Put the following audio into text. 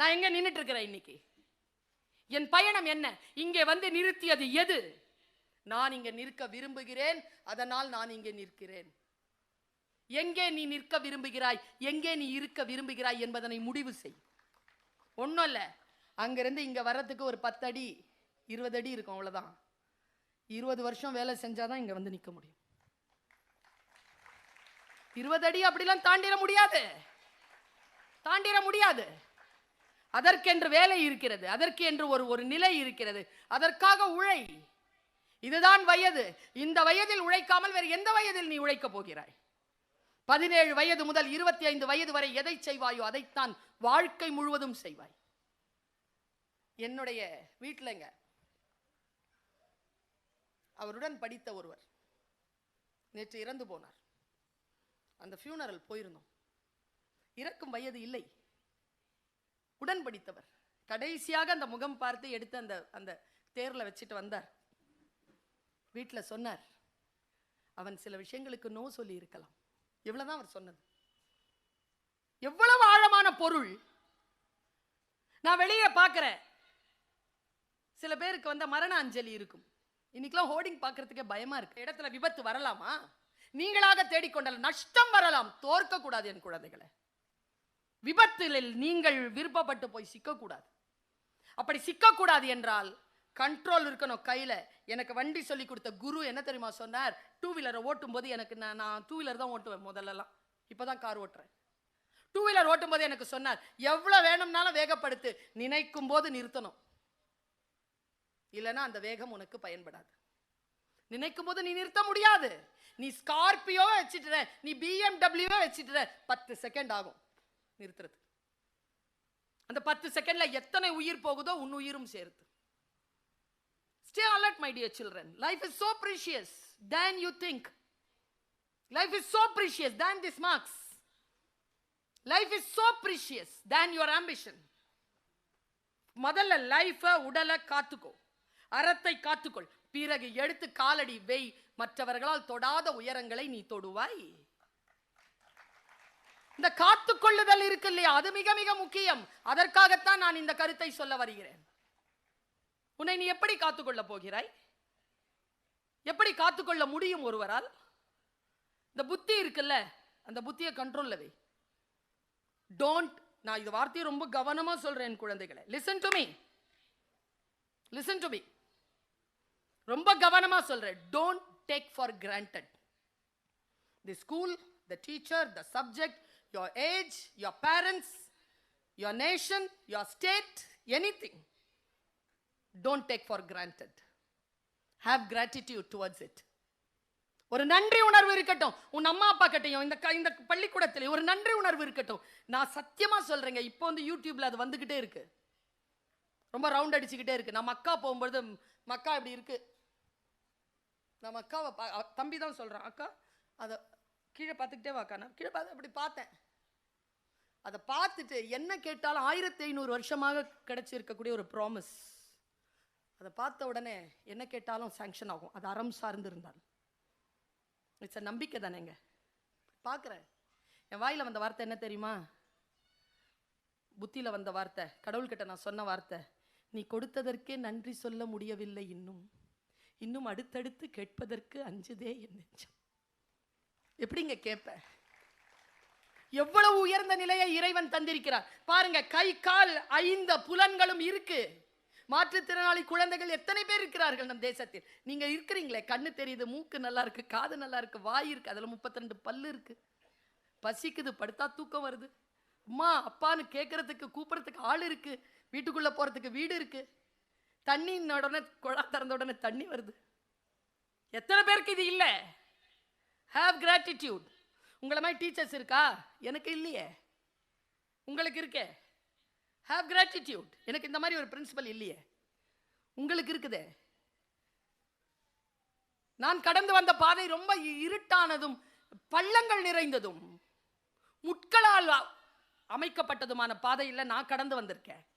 நான் எங்க நின்றுட்டு இருக்கிறேன் இன்னைக்கு? என் பயணம் என்ன? இங்கே வந்து நிறுத்தியது எது? நான் இங்க நிற்க விரும்புகிறேன் அதனால் நான் இங்கே நிற்கிறேன். எங்கே நீ நிற்க விரும்புகிறாய்? எங்கே நீ இருக்க விரும்புகிறாய் என்பதனை முடிவு செய். ஒன்றும் இல்லை. அங்கிருந்து இங்கே வர்றதுக்கு ஒரு பத்து அடி இருபது அடி இருக்கும் அவ்வளோதான் இருபது வருஷம் வேலை செஞ்சாதான் இங்கே வந்து நிற்க முடியும். இருபது அடி அப்படிலாம் தாண்டிட முடியாது. தாண்டிட முடியாது. அதற்கென்று வேலை இருக்கிறது அதற்கு என்று ஒரு ஒரு நிலை இருக்கிறது அதற்காக உழை. இதுதான் வயது. இந்த வயதில் உழைக்காமல் வேறு எந்த வயதில் நீ உழைக்கப் போகிறாய்? பதினேழு வயது முதல் இருபத்தி ஐந்து வயது வரை எதை செய்வாயோ அதைத்தான் வாழ்க்கை முழுவதும் செய்வாய். என்னுடைய வீட்டிலங்க அவருடன் படித்த ஒருவர் நேற்று இறந்து போனார். அந்த ஃபியூனரல் போயிருந்தோம். இறக்கும் வயது இல்லை. உடன் படித்தவர் கடைசியாக அந்த முகம் பார்த்து எடுத்து அந்த அந்த தேர்ல வச்சுட்டு வந்தார். வீட்டில் சொன்னார் அவன் சில விஷயங்களுக்கு நோ சொல்லி இருக்கலாம். இவ்வளோதான் அவர் சொன்னது. எவ்வளவு ஆழமான பொருள். நான் வெளியே பார்க்குறேன். சில பேருக்கு வந்த மரண அஞ்சலி இருக்கும். இன்னைக்கெல்லாம் ஹோர்டிங் பார்க்கறதுக்கே பயமா இருக்கு. இடத்துல விபத்து வரலாமா? நீங்களாக தேடிக்கொண்டால் நஷ்டம் வரலாம். தோற்க கூடாது என் குழந்தைகளை. விபத்தில் நீங்கள் விருப்பப்பட்டு போய் சிக்கக்கூடாது. அப்படி சிக்கக்கூடாது என்றால் கண்ட்ரோல் இருக்கணும் கையில். எனக்கு வண்டி சொல்லி கொடுத்த குரு என்ன தெரியுமா சொன்னார்? டூ வீலரை ஓட்டும் போது எனக்கு நான் நான் டூ வீலர் தான் ஓட்டுவேன் முதல்லலாம். இப்போ தான் கார் ஓட்டுறேன். டூ வீலர் ஓட்டும் போது எனக்கு சொன்னார் எவ்வளோ வேணும்னாலும் வேகப்படுத்து. நினைக்கும் போது நிறுத்தணும். இல்லைன்னா அந்த வேகம் உனக்கு பயன்படாது. நினைக்கும் போது நீ நிறுத்த முடியாது. நீ ஸ்கார்பியோ வச்சுட்டுற. நீ பிஎம்டபிள்யூவே வச்சுட்டுற. பத்து செகண்ட் ஆகும். நிறுத்துறது. அந்த பத்து செகண்ட்ல எத்தனை உயிர் போகுதோ உன் உயிரும் சேருது stay alert my dear children life is so precious than you think life is so precious than this marks life is so precious than your ambition முதல்ல லைஃபை உடலை காத்துக்கோ. அறத்தை காத்துக்கொள். பிறகு எடுத்து காலடி வெய் மற்றவர்களால் தொடாத உயரங்களை நீ தொடுவாய். இந்த காத்து கொள்ளுதல் இருக்கு இல்லையா? அது மிக மிக முக்கியம். அதற்காகத்தான் நான் இந்த கருத்தை சொல்ல வருகிறேன். உன்னை நீ எப்படி காத்துக்கொள்ள போகிறாய்? எப்படி காத்துக்கொள்ள முடியும் ஒருவரால்? இந்த புத்தி இருக்குல்ல அந்த புத்தியை கண்ட்ரோல்ல வை. டோன்ட் நான் இது வார்த்தையை ரொம்ப கவனமா சொல்றேன் குழந்தைகளை. Listen to me listen to me ரொம்ப கவனமா சொல்றேன். Don't take for granted the school the teacher the subject your age your parents, your nation your state anything don't take for granted gratitude towards towards it ஒரு நன்றி உணர்வு இருக்கட்டும். உன் அம்மா அப்பா கிட்டையும் இந்த க- இந்த பள்ளிக்கூடத்தில் ஒரு நன்றி உணர்வு இருக்கட்டும். நான் சத்தியமாக சொல்கிறேங்க இப்போ வந்து யூடியூப்பில் அது வந்துக்கிட்டே இருக்கு. ரொம்ப ரவுண்ட் அடிச்சுக்கிட்டே இருக்கு. நம்ம அக்கா போகும்பொழுது மக்கா இப்படி இருக்கு. நம்ம அக்காவை தம்பி தான் சொல்கிறேன் அக்கா அதை கீழே பார்த்துக்கிட்டே வாக்கா நான் கீழே பார்த்து அப்படி பார்த்தேன். அதை பார்த்துட்டு என்ன கேட்டாலும் ஆயிரத்தி ஐநூறு வருஷமாக கிடச்சிருக்கக்கூடிய ஒரு ப்ராமிஸ் அதை பார்த்த உடனே என்ன கேட்டாலும் சேங்ஷன் ஆகும். அது அறம் சார்ந்து இருந்தால். இட்ஸ் நம்பிக்கை தானேங்க. பார்க்குறேன். என் வாயில் வந்த வார்த்தை என்ன தெரியுமா? புத்தியில் வந்த வார்த்தை. கடவுள்கிட்ட நான் சொன்ன வார்த்தை. நீ கொடுத்ததற்கே நன்றி சொல்ல முடியவில்லை இன்னும். இன்னும் அடுத்தடுத்து கேட்பதற்கு அஞ்சுதே என் நெஞ்சம். எப்படிங்க கேட்பேன் எவ்வளவு உயர்ந்த நிலையை இறைவன் தந்திருக்கிறார். பாருங்க கை கால் ஐந்து புலன்களும் இருக்கு. மாற்றுத்திறனாளி குழந்தைகள் எத்தனை பேர் இருக்கிறார்கள் நம் தேசத்தில்? நீங்க இருக்கிறீங்களே கண்ணு தெரியுது மூக்கு நல்லா இருக்கு காது நல்லா இருக்கு வாய் இருக்கு அதுல 32 பல்லு இருக்கு. பசிக்குது படுத்தா தூக்கம் வருது. அம்மா அப்பான்னு கேட்கறதுக்கு கூப்பிட்றதுக்கு ஆள் இருக்கு. வீட்டுக்குள்ள போறதுக்கு வீடு இருக்கு. தண்ணி உடனே குழா திறந்த உடனே தண்ணி வருது. எத்தனை பேருக்கு இது இல்லை? ஹாவ் கிராட்டிடியூட் உங்களை மாதிரி டீச்சர்ஸ் இருக்கா? எனக்கு இல்லையே. உங்களுக்கு இருக்கே. ஹாவ் கிராட்டிடியூட் எனக்கு இந்த மாதிரி ஒரு பிரின்சிபல் இல்லையே. உங்களுக்கு இருக்குதே. நான் கடந்து வந்த பாதை ரொம்ப இருட்டானதும் பள்ளங்கள் நிறைந்ததும் முட்களால் அமைக்கப்பட்டதுமான பாதையில் நான் கடந்து வந்திருக்கேன்.